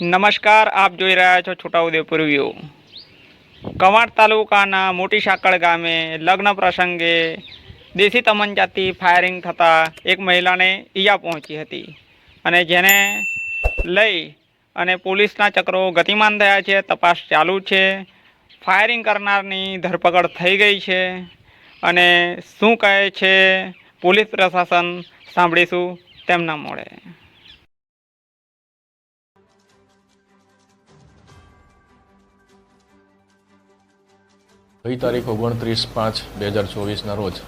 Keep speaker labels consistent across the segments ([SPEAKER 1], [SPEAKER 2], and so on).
[SPEAKER 1] નમસ્કાર, આપ જોઈ રહ્યા છો છોટાઉદેપુર વ્યૂ કવાંટ તાલુકાના મોટી સાંકળ ગામે લગ્ન પ્રસંગે દેશી તમંચાથી ફાયરિંગ થતાં એક મહિલાને ઈજા પહોંચી હતી અને જેને લઈ અને પોલીસના ચક્રો ગતિમાન થયા છે, તપાસ ચાલુ છે ફાયરિંગ કરનારની ધરપકડ થઈ ગઈ છે અને શું કહે છે, પોલીસ પ્રશાસન સાંભળીશું તેમના મોડે
[SPEAKER 2] ગઈ તારીખ ઓગણત્રીસ પાંચ બે હજાર ચોવીસના રોજ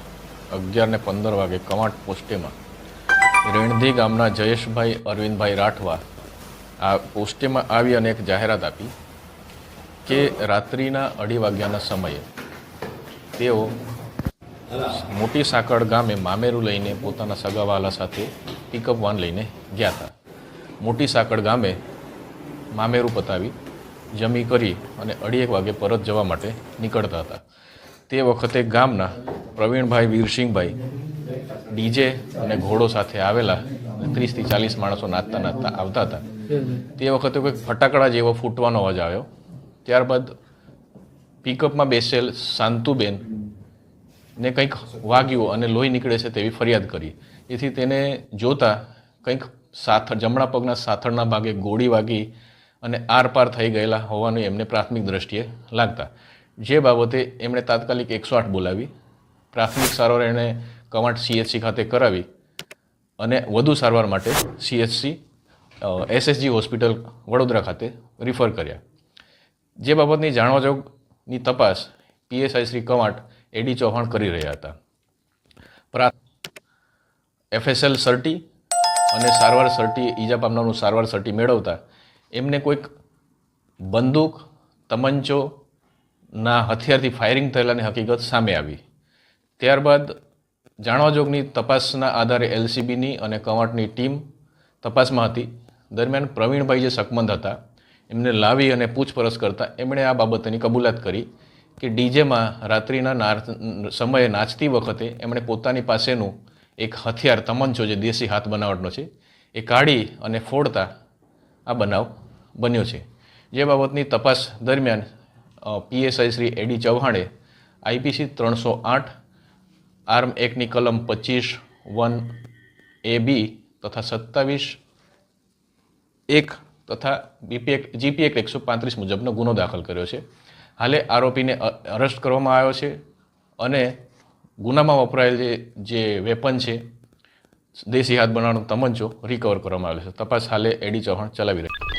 [SPEAKER 2] અગિયાર ને પંદર વાગે કમાટ પોસ્ટેમાં રેણધી ગામના જયેશભાઈ અરવિંદભાઈ રાઠવા આ પોસ્ટેમાં આવી અને એક જાહેરાત આપી કે રાત્રિના અઢી વાગ્યાના સમયે તેઓ મોટી સાંકળ ગામે મામેરું લઈને પોતાના સગાવાલા સાથે પિકઅપ વાન લઈને ગયા હતા. મોટી સાંકળ ગામે મામેરું પતાવી જમી કરી અને અઢી એક વાગે પરત જવા માટે નીકળતા હતા. તે વખતે ગામના પ્રવીણભાઈ વીરસિંહભાઈ, ડીજે અને ઘોડો સાથે આવેલા ત્રીસથી ચાલીસ માણસો નાચતા નાચતા આવતા હતા. તે વખતે કોઈક ફટાકડા જેવો ફૂટવાનો અવાજ આવ્યો. ત્યારબાદ પિકઅપમાં બેસેલ શાંતુબેન ને કંઈક વાગ્યું અને લોહી નીકળે છે તેવી ફરિયાદ કરી. એથી તેને જોતા કંઈક સાથ જમણા પગના સાથળના ભાગે ગોળી વાગી અને આરપાર થઈ ગયેલા હોવાનું એમને પ્રાથમિક દ્રષ્ટિએ લાગતા. જે બાબતે એમણે તાત્કાલિક એકસો આઠ બોલાવી, પ્રાથમિક સારવાર એણે કવાંટ સીએચસી ખાતે કરાવી અને વધુ સારવાર માટે સીએચસી એસએસજી હોસ્પિટલ વડોદરા ખાતે રિફર કર્યા. જે બાબતની જાણવા જોગની તપાસ PSI Shri Kavant A D Chauhan કરી રહ્યા હતા. પ્રા એફએસએલ સર્ટી અને સારવાર સર્ટી, ઈજા પામનારનું સારવાર સર્ટી મેળવતા એમને કોઈક બંદૂક, તમંચો ના હથિયારથી ફાયરિંગ થયેલાની હકીકત સામે આવી. ત્યારબાદ જાણવા જોગની તપાસના આધારે એલસીબીની અને કવાંટની ટીમ તપાસમાં હતી. દરમિયાન પ્રવીણભાઈ જે શકમંદ હતા, એમને લાવી અને પૂછપરછ કરતા એમણે આ બાબતની કબૂલાત કરી કે ડીજેમાં રાત્રિના સમયે નાચતી વખતે એમણે પોતાની પાસેનું એક હથિયાર, તમંચો, જે દેશી હાથ બનાવટનો છે, એ કાઢી અને ફોડતા આ બનાવ બન્યો છે. જે બાબતની તપાસ દરમિયાન પીએસઆઈ શ્રી એડી ચૌહાણે આઈપીસી ત્રણસો આઠ, આર્મ એકની કલમ પચીસ, વન, એ બી તથા સત્તાવીસ, એક તથા બીપીએક જીપીએક એકસો પાંત્રીસ મુજબનો ગુનો દાખલ કર્યો છે. હાલે આરોપીને અરેસ્ટ કરવામાં આવ્યો છે અને ગુનામાં વપરાયેલ જે જે વેપન છે, દેશી હાથ બનાવવાનો તમંચો રિકવર કરવામાં આવ્યો છે. તપાસ હાલે એડી ચૌહાણ ચલાવી રહી છે.